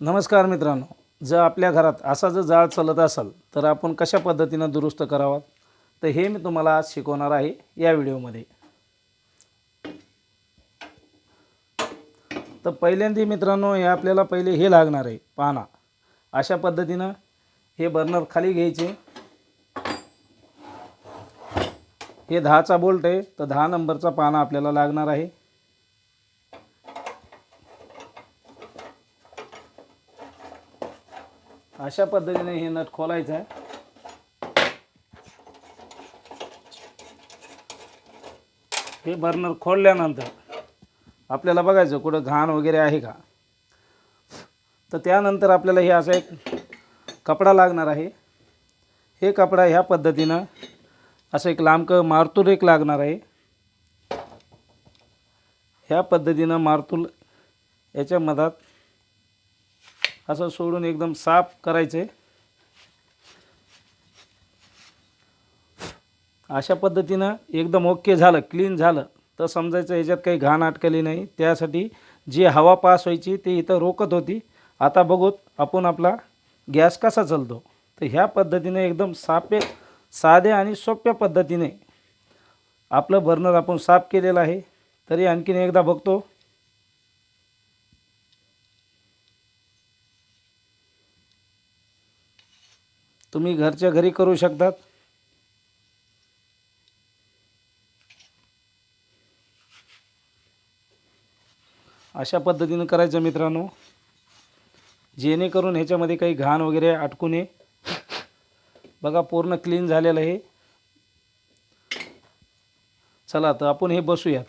नमस्कार मित्रांनो जर आपल्या घरात असा जर जाळ चालत असेल तर आपण कशा पद्धतीनं दुरुस्त करावा तर हे मी तुम्हाला आज शिकवणार आहे या व्हिडिओमध्ये. तर पहिल्यांदा मित्रांनो हे आपल्याला पहिले हे लागणार आहे पाना. अशा पद्धतीनं हे बर्नर खाली घ्यायचे. हे दहाचा बोल्ट आहे तर दहा नंबरचा पाना आपल्याला लागणार आहे. अशा पद्धतीने हे नट खोलायचं आहे. हे बर्नर खोलल्यानंतर आपल्याला बघायचं कुठं घाण वगैरे आहे का? तर त्यानंतर आपल्याला हे असा एक कपडा लागणार आहे. हे कपडा ह्या पद्धतीनं असं एक लांबक मारतूल एक लागणार आहे. ह्या पद्धतीनं मारतूल याच्या मधात असं सोडून एकदम साफ करायचे. अशा पद्धतीनं एकदम ओके झालं क्लीन झालं. तर समजायचं याच्यात काही घाण अटकली नाही. त्यासाठी जी हवा पास व्हायची ती इथं रोकत होती. आता बघूत आपण आपला गॅस कसा चालतो. तर ह्या पद्धतीने एकदम सापे साध्या आणि सोप्या पद्धतीने आपलं बर्नर आपण साफ केलेलं आहे. तरी आणखीन एकदा बघतो. तुम्ही घरच्या घरी करू शकतात. अशा पद्धतीनं करायचं मित्रांनो. जेणेकरून ह्याच्यामध्ये काही घाण वगैरे अटकू नये. बघा पूर्ण क्लीन झालेलं आहे. चला तर आपण हे बसूयात.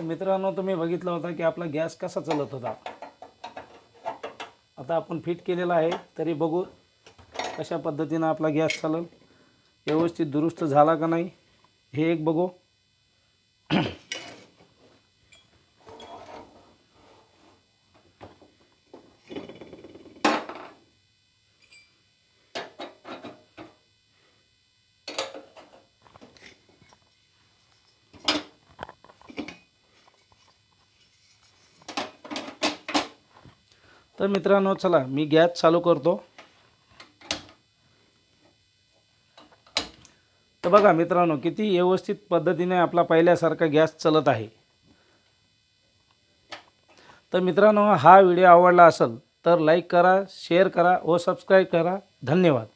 तर मित्रांनो तुम्ही बघितलं होता की आपला गॅस कसा चालत होता. आता आपण फिट केलेला आहे तरी बघू कशा पद्धतीनं आपला गॅस चालेल. व्यवस्थित दुरुस्त झाला का नाही हे एक बघू. तर मित्रांनो चला मी गॅस चालू करतो. तर बघा मित्रांनो किती व्यवस्थित पद्धतीने आपला पहिल्यासारखा गॅस चालत आहे. तर मित्रांनो हा व्हिडिओ आवडला असेल तर लाईक करा शेअर करा व सबस्क्राईब करा. धन्यवाद.